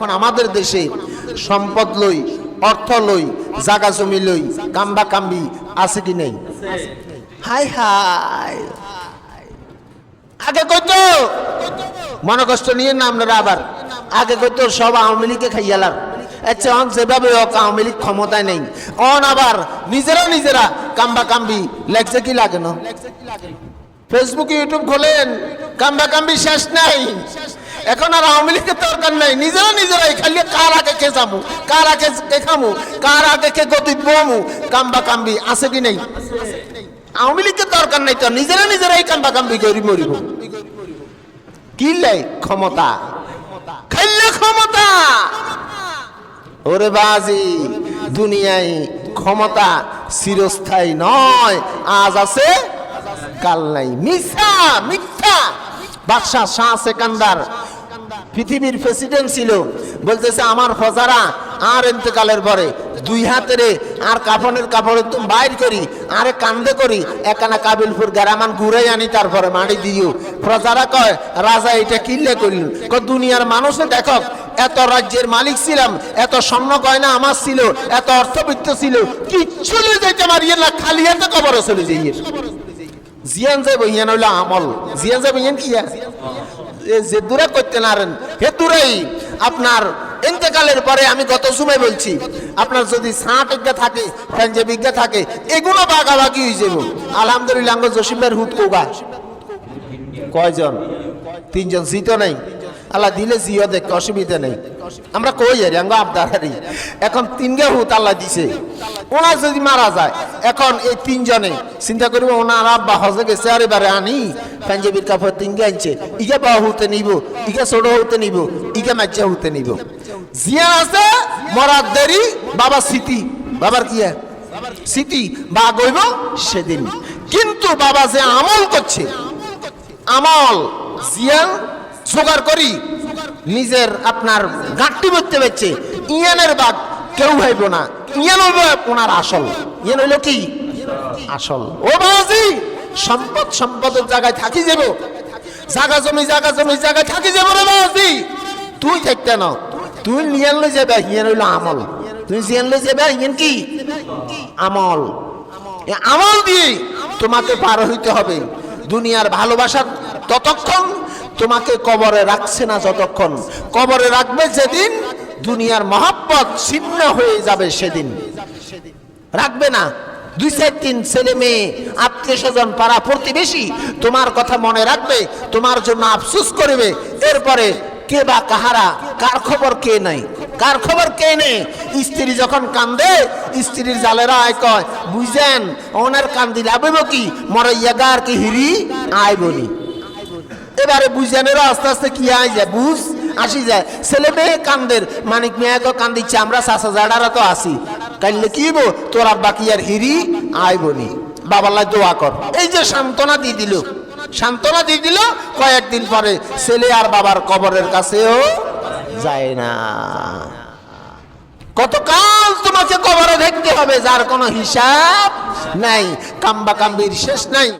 এখন আমাদের দেশে সম্পদ লই, অর্থ লই, জাগা জমি লই কাম্বা কাম্বি আছে কি নেই? হাই হাই। আগে কইতো? মনে কষ্ট, নিয়ে না আপনারা আবার। আগে কইতো, সব আওয়ামী লীগে খাইয়ালার আচ্ছা যেভাবে হোক, আওয়ামী লীগ ক্ষমতায় নেই। অন আবার নিজেরা নিজেরা কাম্বা কাম্বি লেগছে কি লাগে না? ফেসবুক ইউটিউব খোলেন। কাম্বা কাম্বি শেষ নাই। এখন আর আওয়ামী লীগের দরকার নাই। নিজেরা নিজেরাই, খালি কার আগে কে যাব? কার আগে কে খামু? কার আগে কে গতি বমু কাম্বা কাম্বি আছে কি নেই? আওয়ামী লীগের দরকার নাই তো, নিজেরা নিজেরাই কাম্বা কাম্বি করি মরিব। কি লাই ক্ষমতা? খাইলে ক্ষমতা! ওরে বাজি, দুনিয়ায় ক্ষমতা চিরস্থায়ী নয়, আজ আছে, কাল নাই। মিথ্যা মিথ্যা! বাদশাহ শাহ সেকান্দার পৃথিবীর প্রেসিডেন্ট ছিল। বলতেছে, আমার ফজারা আর এতেকালের পরে দুই হাতেরে আর কাফনের কাপড়ে তুমি বাইর করি, আরে কান্দে করি একানা কাবিলপুর গ্রামান ঘুরে আনি, তারপরে মারি দিও। প্রজারা কয়, রাজা এটা কিনলে করিল। দুনিয়ার মানুষে দেখো, এত রাজ্যের মালিক ছিলাম, এত স্বর্ণ গয়না আমার ছিল, এত অর্থবিত্ত ছিল, কিচ্ছু লই যাইতে মারিয়ে না, খালি হাতে কবরে চলে যাইয়ে। জিয়ান যাইব ইয়ান হইল আমল। জিয়ান যাইব ইয়ান কি যে দূরা করতে নারেন হে দূরাই। আপনার ইন্তেকালের পরে আমি গত সময় বলছি, আপনার যদি সাঁট বিজ্ঞা থাকে ফ্যাঞ্জে বিজ্ঞা থাকে, এগুলো বাগাবাগি হয়ে যাব। আলহামদুলিল্লাহ জসিমের হুত কয়জন? তিনজন জিতো নাই। আল্লাহ দিলে জিও দেখ অসুবিধা নেই। আমরা কই আর আবদারি এখন তিনগে হুত আল্লাহ দিছে। ওনার যদি মারা যায়, এখন এই তিনজনে, চিন্তা করব ওনার আব্বা হজে গেছে, আর এবারে আনি। পাঞ্জাবির কাপড় তিনগে আনছে। ইকে বা হতে নিব ইকে ছোট হতে নিব ইকে মাজ্জা হতে নিব। জিয়া আছে, মরার দেরি বাবা স্মৃতি। বাবার কি? স্মৃতি। বা গইব সেদিন। কিন্তু বাবা যে আমল করছে, আমল। জিয়ান জোগাড় করি, নিজের আপনার গাঁটটি করতে পারছে, ইয়ানের বাঘ কেউ হইব না, ইয়ান হইব ওনার আসল। ইয়ান হইল কি? আসল। ও বাবাজি, সম্পদ সম্পদের জায়গায় থাকি যাব। জাগা জমি জাগা জমি, জায়গায় থাকি যাব রে বাবাজি। তুই থাকতে না তুই নিয়ান লই যাবে হিয়ান হইল আমল। তুই জিয়ান লই যাবে হিয়ান কি? আমল। আমল দিয়ে তোমাকে পার হইতে হবে। দুনিয়ার ভালোবাসা ততক্ষণ তোমাকে কবরে রাখছে না যতক্ষণ। কবরে রাখবে যেদিন দুনিয়ার মহাব্বত ছিন্ন হয়ে যাবে সেদিন। রাখবে না। দুই চার তিন ছেলে মেয়ে, আত্মীয় স্বজন, পাড়া প্রতিবেশী, তোমার কথা মনে রাখবে, তোমার জন্য আফসুস করবে। এরপরে কে বা কাহারা, কার খবর কে নাই? কার খবর কে নেই? স্ত্রী যখন কান্দে, স্ত্রীর জালেরা আয় কয়, বুঝেন ওনার কান্দি লাভব কি? মরে ইয়াগার কি হিরি আইবনি এবারে বুঝানেরও আস্তে আস্তে কি আয় যায় বুঝ? আসি যায় ছেলে মেয়ে কান্দের, মানিক মেয়ে তো কান্দিচ্ছে আমরা চাষা জাডারা তো আসি কাইলে কি বো তোর আব্বা কি আর হিরি আইবনি বাবাল্লাই দোয়া কর। এই যে সান্ত্বনা দিয়ে দিল, সান্ত্বনা দিয়ে দিল, কয়েকদিন পরে ছেলে আর বাবার কবরের কাছেও যায় না। কতকাল তোমাকে কবরে দেখতে হবে, যার কোনো হিসাব নাই, কাম্বা কাম্বির শেষ নাই।